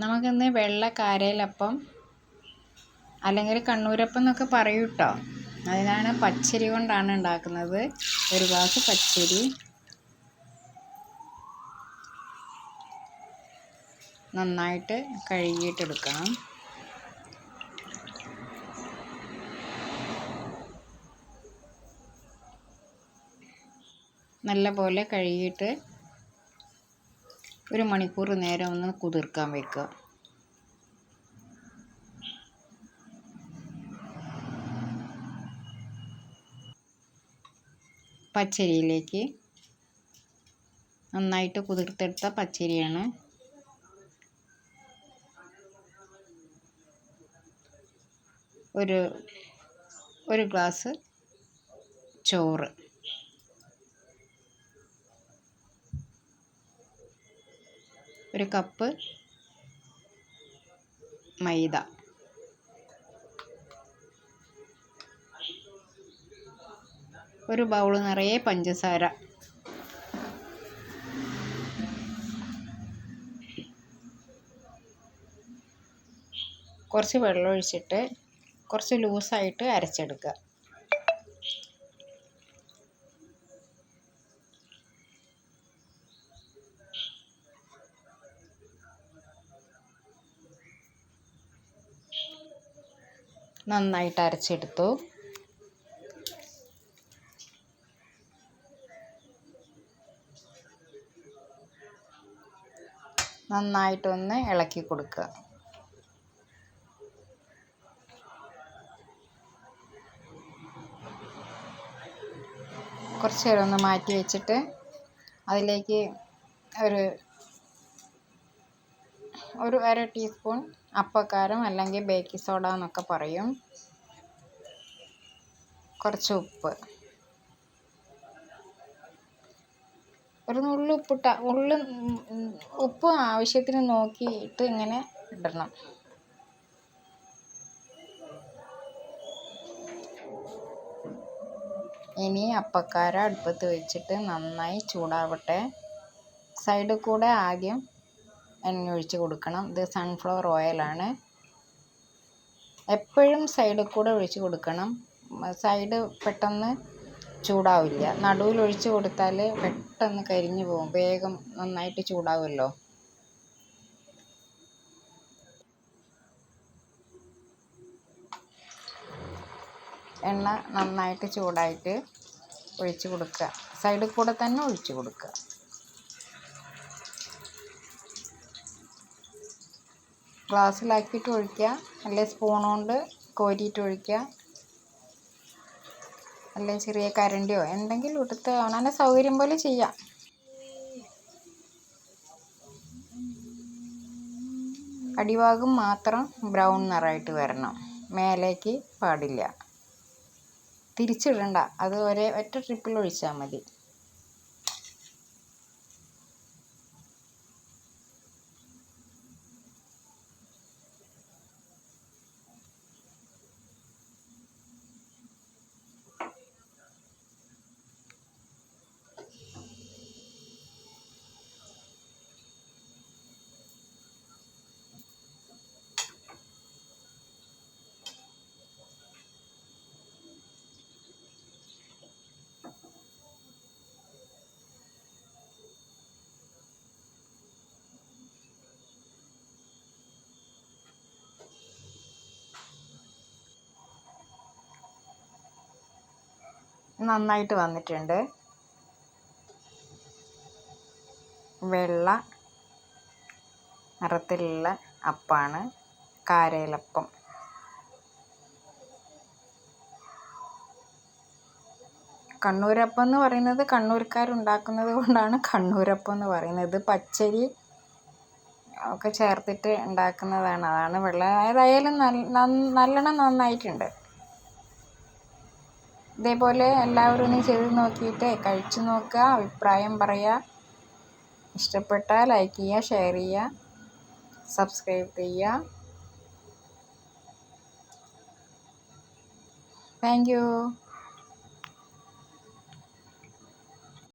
നമുക്കിന്ന് വെള്ള കാരയിലപ്പം അല്ലെങ്കിൽ കണ്ണൂരപ്പം എന്നൊക്കെ പറയും കേട്ടോ അതിനാണ് പച്ചരി കൊണ്ടാണ് ഉണ്ടാക്കുന്നത്. ഒരു ഗ്ലാസ് പച്ചരി. നന്നായിട്ട് കഴുകിയിട്ടെടുക്കണം. നല്ല പോലെ കഴുകിയിട്ട് ഒരു മണിക്കൂർ നേരം ഒന്ന് കുതിർക്കാൻ വെക്കുക. പച്ചരിയിലേക്ക് നന്നായിട്ട് കുതിർത്തെടുത്ത പച്ചരിയാണ്. ഒരു ഒരു ഗ്ലാസ് ചോറ്. ഒരു കപ്പ് മൈദ. ഒരു ബൗൾ നിറയെ പഞ്ചസാര. കുറച്ച് വെള്ളം ഒഴിച്ചിട്ട് കുറച്ച് ലൂസായിട്ട് അരച്ചെടുക്കുക. നന്നായിട്ട് അരച്ചെടുത്തു. നന്നായിട്ടൊന്ന് ഇളക്കി കൊടുക്കുക. കുറച്ച് നേരം ഒന്ന് മാറ്റി വെച്ചിട്ട് അതിലേക്ക് ഒരു ഒരു അര ടീസ്പൂൺ അപ്പക്കാരം അല്ലെങ്കിൽ ബേക്കിംഗ് സോഡ എന്നൊക്കെ പറയും. കുറച്ച് ഉപ്പ്. ഒരു നുള്ളു ഉപ്പിട്ട ഉള്ളു ഉപ്പ് ആവശ്യത്തിന് നോക്കിയിട്ട് ഇങ്ങനെ ഇടണം. ഇനി അപ്പക്കാര അടുപ്പത്ത് വെച്ചിട്ട് നന്നായി ചൂടാവട്ടെ. സൈഡിൽ കൂടെ ആദ്യം എണ്ണ ഒഴിച്ച് കൊടുക്കണം. ഇത് സൺഫ്ലവർ ഓയിലാണ് എപ്പോഴും സൈഡിൽ കൂടെ ഒഴിച്ച് കൊടുക്കണം. സൈഡ് പെട്ടെന്ന് ചൂടാവില്ല. നടുവിൽ ഒഴിച്ച് കൊടുത്താൽ പെട്ടെന്ന് കരിഞ്ഞു പോകും. വേഗം നന്നായിട്ട് ചൂടാവുമല്ലോ. എണ്ണ നന്നായിട്ട് ചൂടായിട്ട് ഒഴിച്ച് കൊടുക്കുക. സൈഡിൽ കൂടെ തന്നെ ഒഴിച്ച് കൊടുക്കുക. ഗ്ലാസ്സിലാക്കിയിട്ട് ഒഴിക്കുക. അല്ലെങ്കിൽ സ്പൂൺ കൊണ്ട് കോരിയിട്ട് ഒഴിക്കുക. അല്ലെങ്കിൽ ചെറിയ കരണ്ടിയോ എന്തെങ്കിലും എടുത്ത് അവനെ സൗകര്യം പോലെ ചെയ്യാം. അടിഭാഗം മാത്രം ബ്രൗൺ നിറമായിട്ട് വരണം. മേലേക്ക് പാടില്ല. തിരിച്ചിടണ്ട. അത് ഒരേ ഒറ്റ ട്രിപ്പിൽ ഒഴിച്ചാൽ മതി. നന്നായിട്ട് വന്നിട്ടുണ്ട്. വെള്ള നിറത്തിലുള്ള അപ്പാണ് കാരയിലപ്പം. കണ്ണൂരപ്പം എന്ന് പറയുന്നത് കണ്ണൂർക്കാരുണ്ടാക്കുന്നത് കൊണ്ടാണ് കണ്ണൂരപ്പം എന്ന് പറയുന്നത്. പച്ചരി ഒക്കെ ചേർത്തിട്ട് ഉണ്ടാക്കുന്നതാണ്. അതാണ് വെള്ള. ഏതായാലും നല്ല നല്ലോണം നന്നായിട്ടുണ്ട്. ഇതേപോലെ എല്ലാവരും ഒന്ന് ചെയ്ത് നോക്കിയിട്ട് കഴിച്ചു നോക്കുക അഭിപ്രായം പറയുക ഇഷ്ടപ്പെട്ടാൽ ലൈക്ക് ചെയ്യുക ഷെയർ ചെയ്യുക സബ്സ്ക്രൈബ് ചെയ്യുക. Thank you